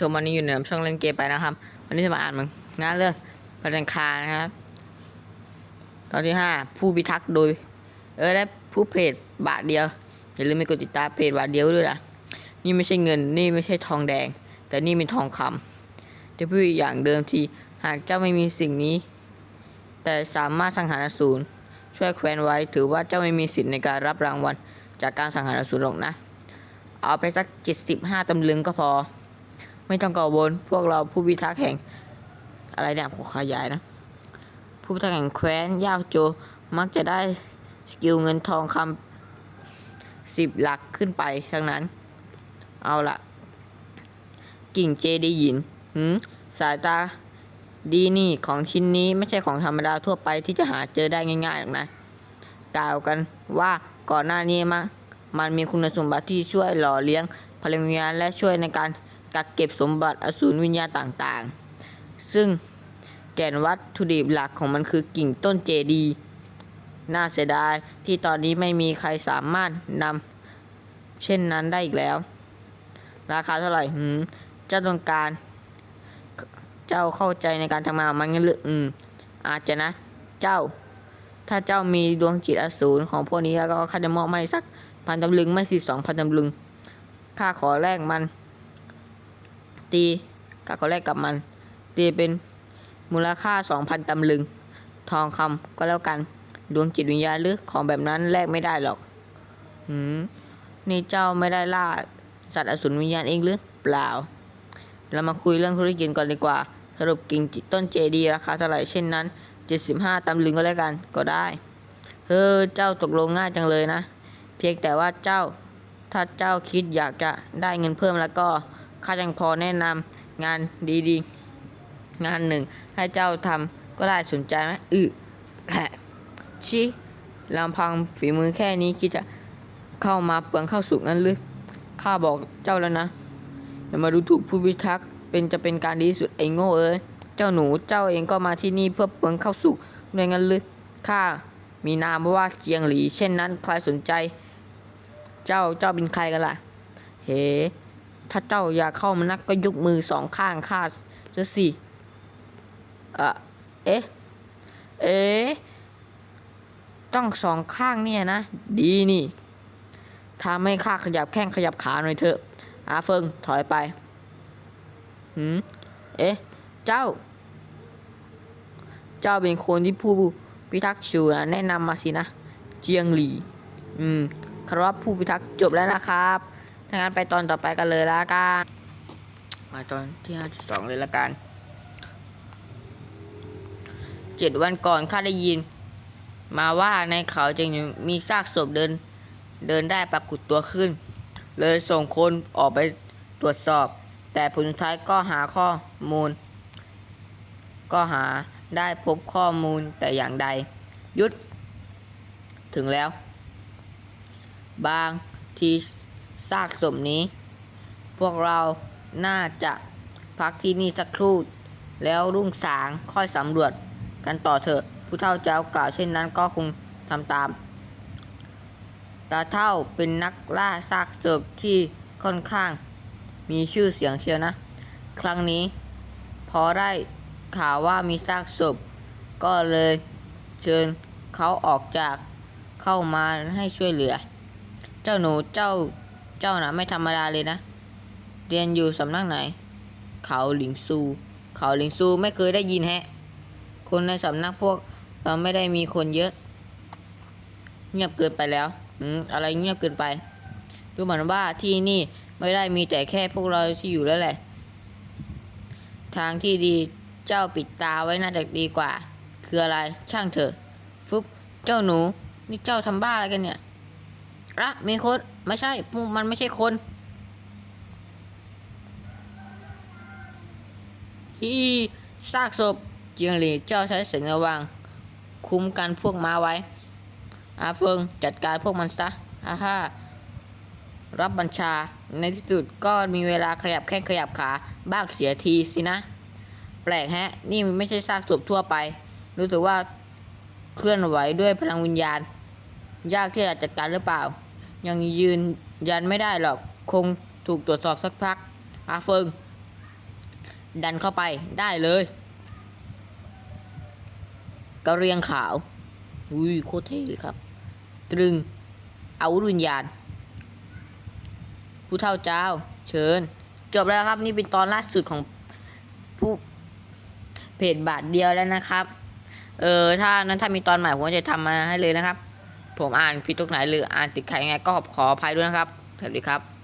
ชมวันนี้อยู่ในช่องเล่นเกมไปนะครับ วันนี้จะมาอ่านมันงานเรื่องประเด็นคานะครับ ตอนที่ห้าผู้พิทักษ์โดย เออและผู้เพจบาทเดียวอย่าลืมไปกดติดตามเพจบาทเดียวด้วยนะนี่ไม่ใช่เงินนี่ไม่ใช่ทองแดง แต่นี่เป็นทองคำจะพูดอย่างเดิมทีหากเจ้าไม่มีสิ่งนี้ แต่สามารถสังหารอสูรช่วยแควนไว้ถือว่าเจ้าไม่มีสิทธิ์ในการรับรางวัลจากการสังหารอสูรหรอกนะ เอาไปสักเจ็ดสิบห้าตำลึงก็พอ ไม่ต้องกังวลพวกเราผู้พิทักษ์แห่ง อะไรเนี่ยผมขยายนะ ผู้พิทักษ์แห่งแคว้นยาวโจมักจะได้สกิลเงินทองคำสิบหลักขึ้นไปทั้งนั้น เอาละกิ่งเจได้ยินหืมสายตาดีนี่ของชิ้นนี้ไม่ใช่ของธรรมดาทั่วไปที่จะหาเจอได้ง่ายๆหรอกนะ กล่าวกันว่าก่อนหน้านี้มามันมีคุณสมบัติที่ช่วยหล่อเลี้ยงพลังวิญญาณและช่วยในการ กักเก็บสมบัติอสูรวิญญาณต่างๆ ซึ่งแก่นวัตถุดิบหลักของมันคือกิ่งต้นเจดี น่าเสียดายที่ตอนนี้ไม่มีใครสามารถนำเช่นนั้นได้อีกแล้ว ราคาเท่าไหร่หืมเจ้าต้องการ เจ้าเข้าใจในการทำงานมันงั้นหรืออืม อาจจะนะ เจ้า ถ้าเจ้ามีดวงจิตอสูรของพวกนี้แล้วก็ข้าจะมอบให้สักพันตำลึงไม่สิสองพันตำลึงข้าขอแลกมัน ตีข้าขอแลกกับมัน ตีเป็นมูลค่าสองพันตำลึง ทองคำก็แล้วกัน ดวงจิตวิญญาณหรือของแบบนั้นแลกไม่ได้หรอกหืมนี่เจ้าไม่ได้ล่าสัตว์อสูรวิญญาณเองหรือเปล่า เรามาคุยเรื่องธุรกิจก่อนดีกว่า สรุปกิ่งต้นเจดีราคาเท่าไหร่เช่นนั้น 75ตำลึงก็แล้วกันก็ได้เฮ้อเจ้าตกลงง่ายจังเลยนะ เพียงแต่ว่าเจ้าถ้าเจ้าคิดอยากจะได้เงินเพิ่มแล้วก็ ข้ายังพอแนะนำงานดีๆ งานหนึ่ง ให้เจ้าทำก็ได้สนใจไหมอือแค่ชิลำพังฝีมือแค่นี้คิดจะเข้ามาเปลืองเข้าสุกงั้นหรือข้าบอกเจ้าแล้วนะอย่ามาดูถูกผู้พิทักษ์เป็นจะเป็นการดีที่สุดไอ้โง่เอ้ยเจ้าหนูเจ้าเองก็มาที่นี่เพื่อเปิงเข้าสุกด้วยงั้นหรือข้ามีนามว่าเจียงหลี เช่นนั้นใครสนใจ เจ้าเจ้าเป็นใครกันล่ะ เฮ้ ถ้าเจ้าอยากเข้ามานักก็ยกมือสองข้างข้าเสียสิเออเอ๊ะ เอ๊ะต้องสองข้างเนี่ยนะ ดีนี่ถ้าไม่ข้าขยับแข้งขยับขาหน่อยเถอะ อาเฟิงถอยไปหืมเอ๊ะ เจ้า เจ้าเป็นคนที่ผู้พิทักษ์ชูนะแนะนำมาสินะ เจียงหลี อืมครับผู้พิทักษ์จบแล้วนะครับ ถ้างั้นไปตอนต่อไปกันเลยละกันมาตอนที่ห้าสองเลยละกันเจ็ดวันก่อนข้าได้ยิน มาว่าในเขาจึงมีซากศพเดิน เดินได้ปรากฏตัวขึ้น เลยส่งคนออกไปตรวจสอบ แต่ผลสุดท้ายก็หาข้อมูล ก็หาได้พบข้อมูลแต่อย่างใด ยุด ถึงแล้ว บางที ซากศพนี้ พวกเราน่าจะพักที่นี่สักครู่ แล้วรุ่งสางค่อยสำรวจกันต่อเถอะ ผู้เฒ่าเจ้ากล่าวเช่นนั้นก็คงทำตาม ตาเท่าเป็นนักล่าซากศพที่ค่อนข้าง มีชื่อเสียงเชียวนะ ครั้งนี้ พอได้ข่าวว่ามีซากศพ ก็เลยเชิญเขาออกจากเข้ามาให้ช่วยเหลือ เจ้าหนูเจ้า เจ้านะไม่ธรรมดาเลยนะ เรียนอยู่สำนักไหน เขาหลิงซู เขาหลิงซูไม่เคยได้ยินแฮะ คนในสำนักพวกเราไม่ได้มีคนเยอะ เงียบเกินไปแล้ว อืมอะไรเงียบเกินไป ดูเหมือนว่าที่นี่ไม่ได้มีแต่แค่พวกเราที่อยู่แล้วแหละ ทางที่ดีเจ้าปิดตาไว้น่าจะดีกว่า คืออะไรช่างเถอะ ฟุบเจ้าหนู นี่เจ้าทำบ้าอะไรกันเนี่ย อะมีคนไม่ใช่มันไม่ใช่คนฮีซากศพเจียงหลีเจ้าใช้เสียงระวัง คุ้มกันพวกม้าไว้ อาเฟิงจัดการพวกมันซะฮ่าฮ่ารับบัญชาในที่สุดก็มีเวลาขยับแข้งขยับขาบ้างเสียทีสินะ แปลกแฮะ นี่ไม่ใช่ซากศพทั่วไป รู้สึกว่าเคลื่อนไหวด้วยพลังวิญญาณ ยากที่จะจัดการหรือเปล่า ยังยืนยันไม่ได้หรอก คงถูกตรวจสอบสักพัก อาเฟิง ดันเข้าไปได้เลยกระเรียงขาว อุ้ยโคตรเท่เลยครับ ตรึงอาวุธวิญญาณ ผู้เท่าเจ้า เชิญ จบแล้วครับ นี่เป็นตอนล่าสุดของผู้เพจบาทเดียวแล้วนะครับ เออ ถ้านั้นถ้ามีตอนใหม่ผมก็จะทำมาให้เลยนะครับ ผมอ่านผิดตรงไหนหรืออ่านติดใครยังไงก็ขออภัยด้วยนะครับสวัสดีครับ